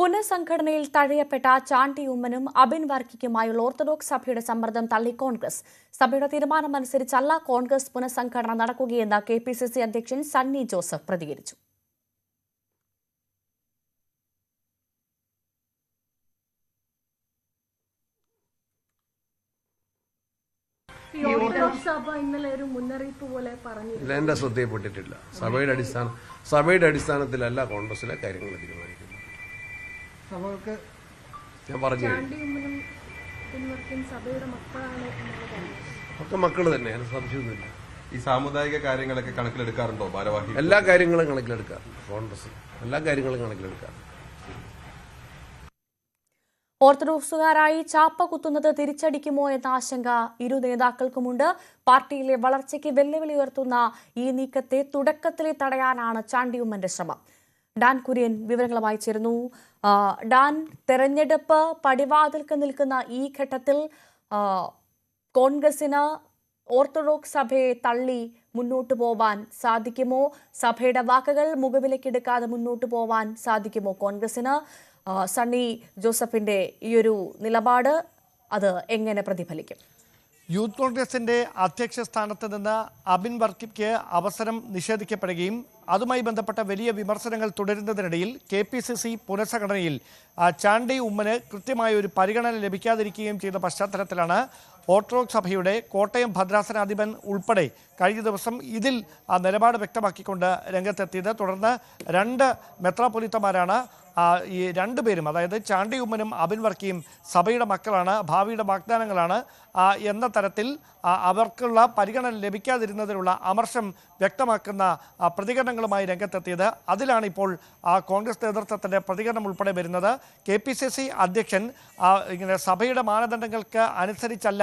പുനഃസംഘടനയിൽ തഴയപ്പെട്ട ചാണ്ടി ഉമ്മനും അബിൻ വർക്കിക്കുമായുള്ള ഓർത്തഡോക്സ് സഭയുടെ സമ്മർദ്ദം തള്ളി കോൺഗ്രസ്. സഭയുടെ തീരുമാനമനുസരിച്ചല്ല കോൺഗ്രസ് പുനഃസംഘടന നടക്കുകയെന്ന് കെ പി സി സി അധ്യക്ഷൻ സണ്ണി ജോസഫ് പ്രതികരിച്ചു. ഇല്ല എന്റെ ശ്രദ്ധയിൽപ്പെട്ടിട്ടില്ല സഭയുടെ അടിസ്ഥാന സഭയുടെ അടിസ്ഥാനത്തിലല്ല കോൺഗ്രസിലെ കാര്യങ്ങൾ തീരുമാനിക്കുന്നത്. സഭകൾക്ക് ഞാൻ പറഞ്ഞു ഒക്കെ മക്കൾ തന്നെ അതിന് സംശയമൊന്നുമില്ല. ഈ സാമുദായിക കാര്യങ്ങളൊക്കെ കണക്കിലെടുക്കാറുണ്ടോ ഭാരവാഹി എല്ലാ കാര്യങ്ങളും കണക്കിലെടുക്കാറുണ്ട് കോൺഗ്രസ്. എല്ലാ കാര്യങ്ങളും കണക്കിലെടുക്കാറുണ്ട് ഓർത്തഡോക്സുകാരായി ചാപ്പ കുത്തുന്നത് തിരിച്ചടിക്കുമോ എന്ന ആശങ്ക ഇരു നേതാക്കൾക്കുമുണ്ട്. പാർട്ടിയിലെ വളർച്ചയ്ക്ക് വെല്ലുവിളി ഉയർത്തുന്ന ഈ നീക്കത്തെ തുടക്കത്തിലെ തടയാനാണ് ചാണ്ടിയുമ്മന്റെ ശ്രമം. ഡാൻ കുര്യൻ വിവരങ്ങളുമായി ചേരുന്നു. ഡാൻ തെരഞ്ഞെടുപ്പ് പടിവാതിൽക്ക് നിൽക്കുന്ന ഈ ഘട്ടത്തിൽ കോൺഗ്രസിന് ഓർത്തഡോക്സ് സഭയെ തള്ളി മുന്നോട്ട് പോവാൻ സാധിക്കുമോ? സഭയുടെ വാക്കുകൾ മുഖവിലക്കെടുക്കാതെ മുന്നോട്ട് പോവാൻ സാധിക്കുമോ കോൺഗ്രസിന് സണ്ണി ജോസഫിന്റെ ഈ ഒരു നിലപാട് അത് എങ്ങനെ പ്രതിഫലിക്കും? യൂത്ത് കോൺഗ്രസിന്റെ അധ്യക്ഷ സ്ഥാനത്ത് നിന്ന് അബിൻ വർക്കിക്ക് അവസരം നിഷേധിക്കപ്പെടുകയും അതുമായി ബന്ധപ്പെട്ട വലിയ വിമർശനങ്ങൾ തുടരുന്നതിനിടയിൽ കെ പി സി സി പുനഃസംഘടനയിൽ ചാണ്ടി ഉമ്മന് കൃത്യമായ ഒരു പരിഗണന ലഭിക്കാതിരിക്കുകയും ചെയ്ത പശ്ചാത്തലത്തിലാണ് ഓർത്തഡോക്സ് സഭയുടെ കോട്ടയം ഭദ്രാസനാധിപൻ ഉൾപ്പെടെ കഴിഞ്ഞ ദിവസം ഇതിൽ ആ നിലപാട് വ്യക്തമാക്കിക്കൊണ്ട് രംഗത്തെത്തിയത്. തുടർന്ന് രണ്ട് മെത്രാപൊലിത്തമാരാണ് ഈ രണ്ടുപേരും അതായത് ചാണ്ടി ഉമ്മനും അബിൻ വർക്കിയും സഭയുടെ മക്കളാണ് ഭാവിയുടെ വാഗ്ദാനങ്ങളാണ്. എന്ന തരത്തിൽ അവർക്കുള്ള പരിഗണന ലഭിക്കാതിരുന്നതിനുള്ള അമർഷം വ്യക്തമാക്കുന്ന പ്രതികരണങ്ങളുമായി രംഗത്തെത്തിയത്. അതിലാണ് ഇപ്പോൾ കോൺഗ്രസ് നേതൃത്വത്തിന്റെ പ്രതികരണം ഉൾപ്പെടെ വരുന്നത്. കെ പി സി സി അധ്യക്ഷൻ ഇങ്ങനെ സഭയുടെ മാനദണ്ഡങ്ങൾക്ക് അനുസരിച്ചല്ല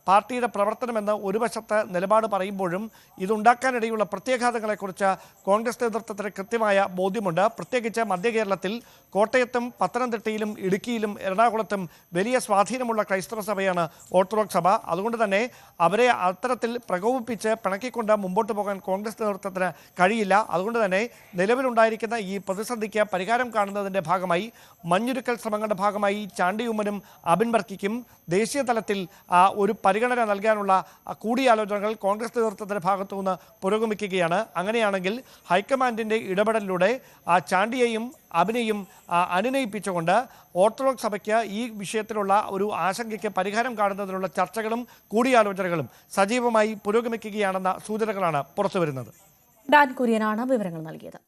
പാർട്ടിയുടെ പ്രവർത്തനമെന്ന് ഒരു വശത്ത് നിലപാട് പറയുമ്പോഴും ഇതുണ്ടാക്കാനിടയുള്ള പ്രത്യാഘാതങ്ങളെക്കുറിച്ച് കോൺഗ്രസ് നേതൃത്വത്തിന് കൃത്യമായ ബോധ്യമുണ്ട്. പ്രത്യേകിച്ച് മധ്യ കേരളത്തിൽ കോട്ടയത്തും പത്തനംതിട്ടയിലും ഇടുക്കിയിലും എറണാകുളത്തും വലിയ സ്വാധീനമുള്ള ക്രൈസ്തവ സഭയാണ് ഓർത്തഡോക്സ് സഭ. അതുകൊണ്ട് തന്നെ അവരെ അത്തരത്തിൽ പ്രകോപിപ്പിച്ച് പിണക്കിക്കൊണ്ട് മുമ്പോട്ട് പോകാൻ കോൺഗ്രസ് നേതൃത്വത്തിന് കഴിയില്ല. അതുകൊണ്ട് തന്നെ നിലവിലുണ്ടായിരിക്കുന്ന ഈ പ്രതിസന്ധിക്ക് പരിഹാരം കാണുന്നതിന്റെ ഭാഗമായി മഞ്ഞുരുക്കൽ ശ്രമങ്ങളുടെ ഭാഗമായി ചാണ്ടിയുമ്മനും അബിൻ വർക്കിക്കും ദേശീയ തലത്തിൽ ഒരു പരിഗണന നൽകാനുള്ള കൂടിയാലോചനകൾ കോൺഗ്രസ് നേതൃത്വത്തിന്റെ ഭാഗത്തു നിന്ന് പുരോഗമിക്കുകയാണ്. അങ്ങനെയാണെങ്കിൽ ഹൈക്കമാൻഡിന്റെ ഇടപെടലിലൂടെ ആ ചാണ്ടിയെയും അഭിനയും അനുനയിപ്പിച്ചുകൊണ്ട് ഓർത്തഡോക്സ് സഭയ്ക്ക് ഈ വിഷയത്തിലുള്ള ഒരു ആശങ്കയ്ക്ക് പരിഹാരം കാണുന്നതിനുള്ള ചർച്ചകളും കൂടിയാലോചനകളും സജീവമായി പുരോഗമിക്കുകയാണെന്ന സൂചനകളാണ് പുറത്തുവരുന്നത്. ഡാൻ കുര്യനാണ് വിവരങ്ങൾ നൽകിയത്.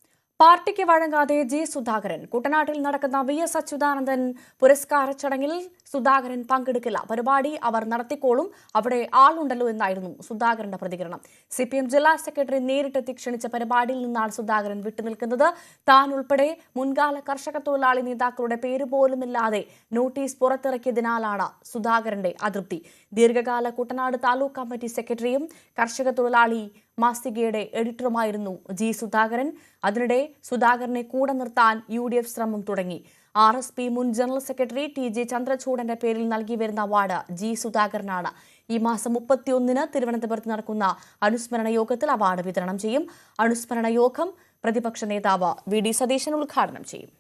പാർട്ടിക്ക് വഴങ്ങാതെ ജി സുധാകരൻ. കുട്ടനാട്ടിൽ നടക്കുന്ന വി എസ് അച്യുതാനന്ദൻ പുരസ്കാര ചടങ്ങിൽ സുധാകരൻ പങ്കെടുക്കില്ല. പരിപാടി അവർ നടത്തിക്കോളും. അവിടെ ആളുണ്ടല്ലോ എന്നായിരുന്നു സുധാകരന്റെ പ്രതികരണം. സി പി എം ജില്ലാ സെക്രട്ടറി നേരിട്ടെത്തി ക്ഷണിച്ച പരിപാടിയിൽ നിന്നാണ് സുധാകരൻ വിട്ടുനിൽക്കുന്നത്. താൻ ഉൾപ്പെടെ മുൻകാല കർഷക തൊഴിലാളി നേതാക്കളുടെ പേര് പോലുമില്ലാതെ നോട്ടീസ് പുറത്തിറക്കിയതിനാലാണ് സുധാകരന്റെ അതൃപ്തി. ദീർഘകാല കുട്ടനാട് താലൂക്ക് കമ്മിറ്റി സെക്രട്ടറിയും കർഷക തൊഴിലാളി മാസികയുടെ എഡിറ്ററുമായിരുന്നു ജി സുധാകരൻ. അതിനിടെ സുധാകരനെ കൂടെ നിർത്താൻ യു ഡി എഫ് ശ്രമം തുടങ്ങി. ആർ എസ് പി മുൻ ജനറൽ സെക്രട്ടറി ടി ജെ ചന്ദ്രചൂഡന്റെ പേരിൽ നൽകി വരുന്ന അവാർഡ് ജി സുധാകരനാണ്. ഈ മാസം മുപ്പത്തിയൊന്നിന് തിരുവനന്തപുരത്ത് നടക്കുന്ന അനുസ്മരണ യോഗത്തിൽ അവാർഡ് വിതരണം ചെയ്യും. അനുസ്മരണ യോഗം പ്രതിപക്ഷ നേതാവ് വി ഡി സതീശൻ ഉദ്ഘാടനം ചെയ്യും.